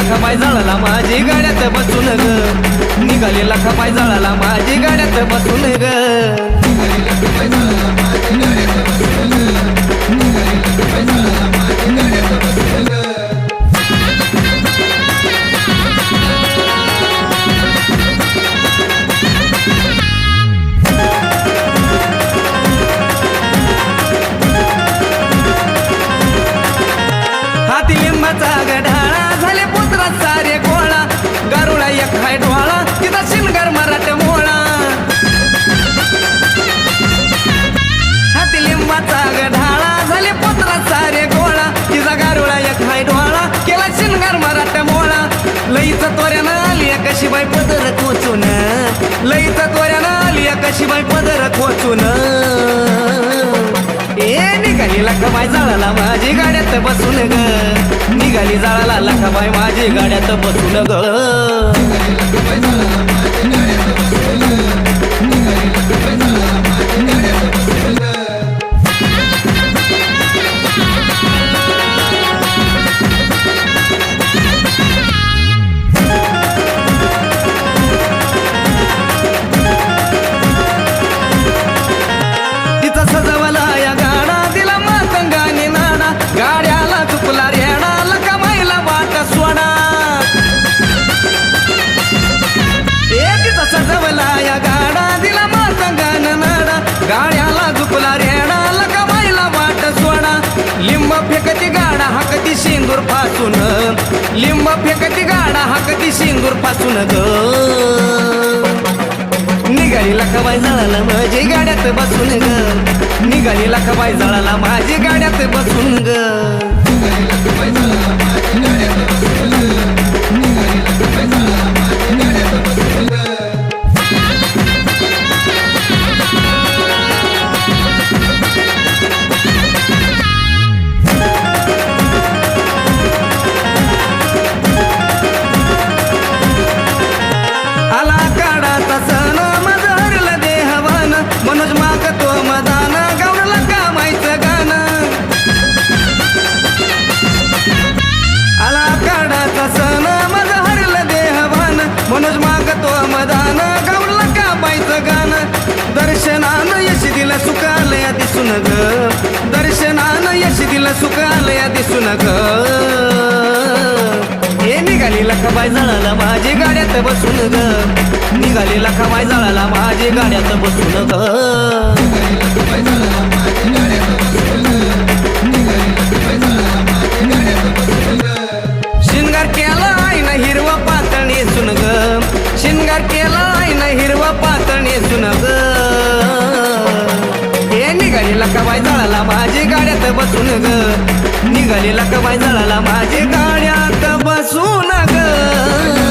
खमाय जळाला माझी गाड्यात बसून ग. निघालेला खमाय जळाला माझी गाड्यात बसून ग. कशी बाई पदर कोचून लईच त्वऱ्यानं आली कशी बाई पदर कोचून ए निघाली लखबाई जाळाला माझी गाड्यात बसून ग. निघाली जाळाला लखबाई माझी गाड्यात बसून ग. फेकती गाडा हाकती सिंदूर फासून ग. निघाली लखाबाई जळाला माझी गाड्यात बसून ग. निघाली लखाबाई जळाला माझी गाड्यात बसून ग. ग. हे निघाली लखबाई जळाला माझी गाड्यात बसून ग. निघाली लखबाई जळाला माझी गाड्यात बसून ग. शिंगार केला आईन हिरवा पातळ सुन ग. शिंगार केला आईन हिरवा पातळ सुन ग. हे निघाली लखबाई जळाला माझी गाड्यात बसून ग. निघालेला लखाबाई जळाला माझे गाड्यात बसून ग